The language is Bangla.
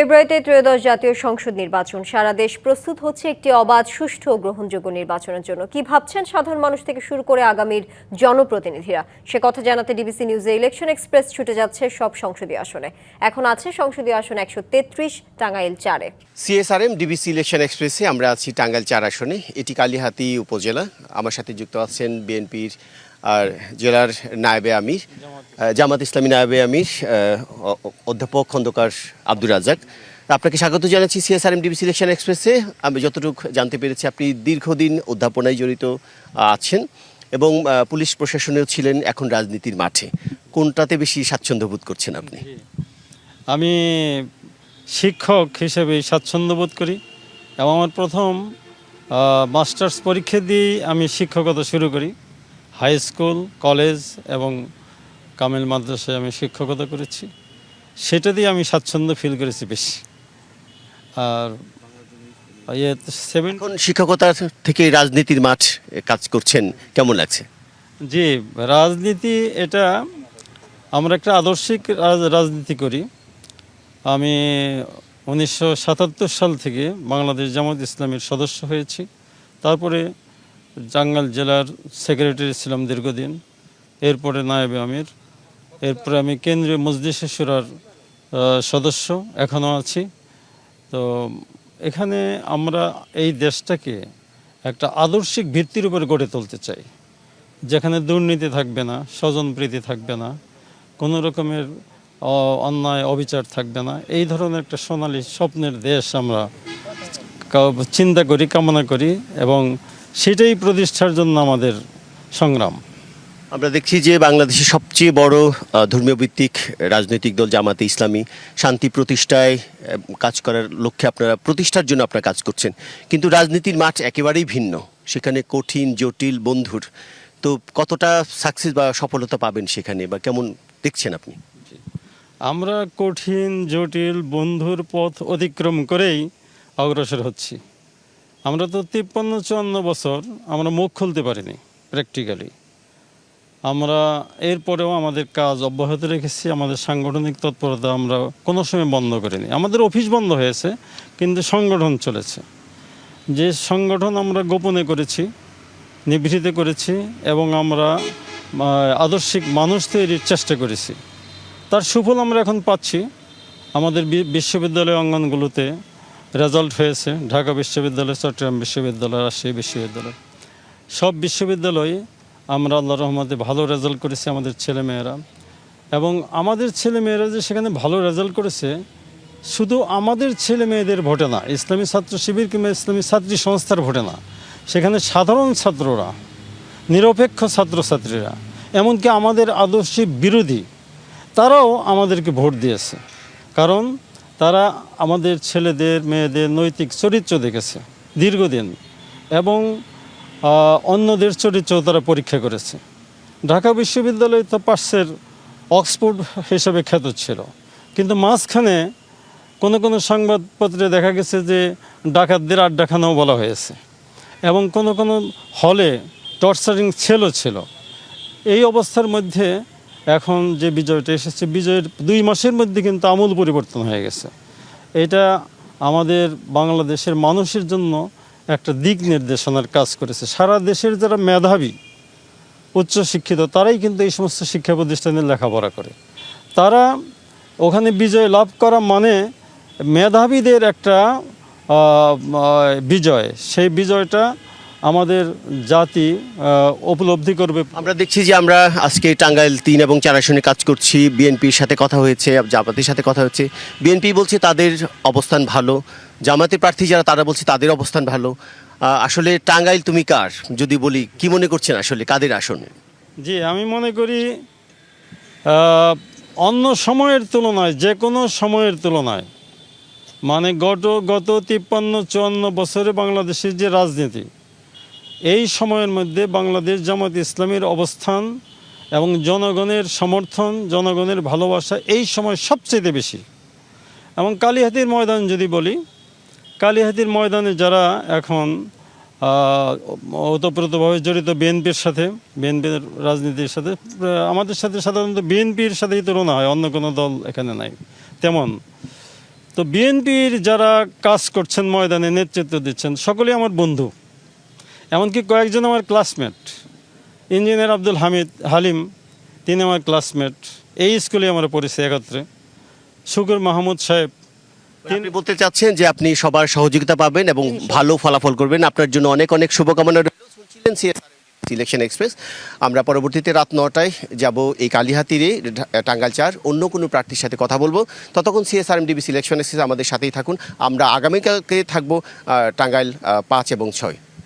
ফেব্রুয়ারিতে ত্রয়োদশ জাতীয় সংসদ নির্বাচন। সারা দেশ প্রস্তুত হচ্ছে একটি অবাধ, সুষ্ঠু ও গ্রহণযোগ্য নির্বাচনের জন্য। কি ভাবছেন সাধারণ মানুষ থেকে শুরু করে আগামীর জনপ্রতিনিধিরা? সে কথা জানাতে ডিবিসি নিউজে ইলেকশন এক্সপ্রেস ছুটে যাচ্ছে সব সংসদীয় আসনে। এখন আছে সংসদীয় আসন একশো তেত্রিশ, টাঙ্গাইল চারে। সিএসআরএম, ডিবিসি ইলেকশন এক্সপ্রেসে আমরা আছি টাঙ্গাইল চার আসনে। এটি কালিহাতি উপজেলা। আমার সাথে যুক্ত আছেন বিএনপির আর জেলার নায়েবে আমির জামাত ইসলামী নায়েবে আমির অধ্যাপক খন্দকার আব্দুর রাজাক আপনাকে স্বাগত জানাচ্ছি সিএসআরএম ডিবিসি সিলেকশন এক্সপ্রেসে। আমি যতটুকু জানতে পেরেছি, আপনি দীর্ঘদিন অধ্যাপনায় জড়িত আছেন এবং পুলিশ প্রশাসনেও ছিলেন এখন রাজনীতির মাঠে। কোনটাতে বেশি স্বাচ্ছন্দ্য বোধ করছেন আপনি? আমি শিক্ষক হিসেবে স্বাচ্ছন্দ্য বোধ করি এবং আমার প্রথম মাস্টার্স পরীক্ষা দিয়েই আমি শিক্ষকতা শুরু করি। হাই স্কুল কলেজ এবং কামেল মাদ্রাসায় আমি শিক্ষকতা করেছি। সেটা দিয়ে আমি স্বাচ্ছন্দ্য ফিল করেছি বেশি। আর ইয়ে সেভেন শিক্ষকতা থেকে রাজনীতির মাঠ কাজ করছেন কেমন লাগছে? জি রাজনীতি এটা আমরা একটা আদর্শিক রাজ- রাজনীতি করি। আমি উনিশশো সাতাত্তর সাল থেকে বাংলাদেশ জামাত ইসলামের সদস্য হয়েছি। তারপরে টাঙ্গাইল জেলার সেক্রেটারি ছিলাম দীর্ঘদিন। এরপরে নায়েবে আমির। এরপরে আমি কেন্দ্রীয় মজলিস সুরার সদস্য এখনও আছি। তো এখানে আমরা এই দেশটাকে একটা আদর্শিক ভিত্তির উপর গড়ে তুলতে চাই। যেখানে দুর্নীতি থাকবে না স্বজনপ্রীতি থাকবে না, কোনো রকমের অন্যায়, অবিচার থাকবে না। এই ধরনের একটা সোনালী স্বপ্নের দেশ আমরা চিন্তা করি, কামনা করি এবং সেটাই প্রতিষ্ঠার জন্য আমাদের সংগ্রাম। আমরা দেখছি যে বাংলাদেশের সবচেয়ে বড় ধর্মীয় ভিত্তিক রাজনৈতিক দল জামাতে ইসলামী শান্তি প্রতিষ্ঠায় কাজ করার লক্ষ্যে আপনারা প্রতিষ্ঠার জন্য আপনারা কাজ করছেন। কিন্তু রাজনীতির মাঠ একেবারেই ভিন্ন। সেখানে কঠিন জটিল বন্ধুর। তো কতটা সাকসেস বা সফলতা পাবেন সেখানে বা কেমন দেখছেন আপনি? আমরা কঠিন জটিল বন্ধুর পথ অতিক্রম করেই অগ্রসর হচ্ছি। আমরা তো তিপ্পান্ন, চুয়ান্ন বছর আমরা মুখ খুলতে পারিনি প্র্যাকটিক্যালি আমরা এরপরেও আমাদের কাজ অব্যাহত রেখেছি, আমাদের সাংগঠনিক তৎপরতা আমরা কোনো সময় বন্ধ করিনি। আমাদের অফিস বন্ধ হয়েছে, কিন্তু সংগঠন চলেছে। যে সংগঠন আমরা গোপনে করেছি নিভৃতে করেছি এবং আমরা আদর্শিক মানুষ তৈরির চেষ্টা করেছি, তার সুফল আমরা এখন পাচ্ছি। আমাদের বিশ্ববিদ্যালয় অঙ্গনগুলোতে রেজাল্ট হয়েছে ঢাকা বিশ্ববিদ্যালয়, চট্টগ্রাম বিশ্ববিদ্যালয়, রাজশাহী বিশ্ববিদ্যালয়। সব বিশ্ববিদ্যালয়ে আমরা আল্লাহ রহমতে ভালো রেজাল্ট করেছি আমাদের ছেলেমেয়েরা। এবং আমাদের ছেলেমেয়েরা যে সেখানে ভালো রেজাল্ট করেছে, শুধু আমাদের ছেলে মেয়েদের ভোটে না, ইসলামী ছাত্র শিবির কিংবা ইসলামী ছাত্রী সংস্থার ভোটে না, সেখানে সাধারণ ছাত্ররা, নিরপেক্ষ ছাত্রছাত্রীরা, এমনকি আমাদের আদর্শিক বিরোধী, তারাও আমাদেরকে ভোট দিয়েছে। কারণ তারা আমাদের ছেলেদের, মেয়েদের নৈতিক চরিত্র দেখেছে দীর্ঘদিন এবং অন্যদের চরিত্রও তারা পরীক্ষা করেছে। ঢাকা বিশ্ববিদ্যালয় তো পার্শ্বের অক্সফোর্ড হিসেবে খ্যাত ছিল। কিন্তু মাঝখানে কোনো কোনো সংবাদপত্রে দেখা গেছে যে ডাকাতদের আড্ডাখানাও বলা হয়েছে এবং কোনো কোনো হলে টর্চারিং ছেলও ছিল। এই অবস্থার মধ্যে এখন যে বিজয়টা এসেছে, বিজয়ের দুই মাসের মধ্যে কিন্তু আমূল পরিবর্তন হয়ে গেছে। এটা আমাদের বাংলাদেশের মানুষের জন্য একটা দিক নির্দেশনার কাজ করেছে। সারা দেশের যারা মেধাবী, উচ্চশিক্ষিত, তারাই কিন্তু এই সমস্ত শিক্ষা প্রতিষ্ঠানে লেখাপড়া করে। তারা ওখানে বিজয় লাভ করা মানে মেধাবীদের একটা বিজয়। সেই বিজয়টা আমাদের জাতি উপলব্ধি করবে। আমরা দেখছি যে আমরা আজকে টাঙ্গাইল তিন এবং চার আসনে কাজ করছি। বিএনপির সাথে কথা হয়েছে জামাতের সাথে কথা হচ্ছে। বিএনপি বলছে তাদের অবস্থান ভালো। জামাতের প্রার্থী যারা তারা বলছে তাদের অবস্থান ভালো। আসলে টাঙ্গাইল তুমি কার? যদি বলি কি মনে করছেন আসলে কাদের আসনে? জি আমি মনে করি অন্য সময়ের তুলনায় যে কোনো সময়ের তুলনায় মানে গত গত তিপ্পান্ন চুয়ান্ন বছরে বাংলাদেশের যে রাজনীতি এই সময়ের মধ্যে বাংলাদেশ জামাত ইসলামের অবস্থান এবং জনগণের সমর্থন, জনগণের ভালোবাসা এই সময় সবচেয়ে বেশি। এবং কালীহাতির ময়দান যদি বলি, কালীহাতির ময়দানে যারা এখন ওতপ্রোতভাবে জড়িত বিএনপির সাথে, বিএনপির রাজনীতির সাথে, আমাদের সাথে সাধারণত বিএনপির সাথেই তুলনা হয়, অন্য কোনো দল এখানে নাই। তেমন। তো বিএনপির যারা কাজ করছেন, ময়দানে নেতৃত্ব দিচ্ছেন, সকলেই আমার বন্ধু। এমনকি কয়েকজন আমার ক্লাসমেট ইঞ্জিনিয়ার আব্দুল হামিদ হালিম তিনি আমার ক্লাসমেট এই স্কুলে আমরা পড়েছি একত্রে। শুকুর মাহমুদ সাহেব তিনি বলতে চাচ্ছেন যে আপনি সবার সহযোগিতা পাবেন এবং ভালো ফলাফল করবেন। আপনার জন্য অনেক অনেক শুভকামনা সিলেকশন এক্সপ্রেস আমরা পরবর্তীতে রাত নটায় যাব এই কালিহাতিরে টাঙ্গাইল চার অন্য কোনো প্রার্থীর সাথে কথা বলব। ততক্ষণ সিএসআরএমডিবি সিলেকশন এক্সপ্রেস আমাদের সাথেই থাকুন। আমরা আগামীকালকে থাকব টাঙ্গাইল পাঁচ এবং ছয়।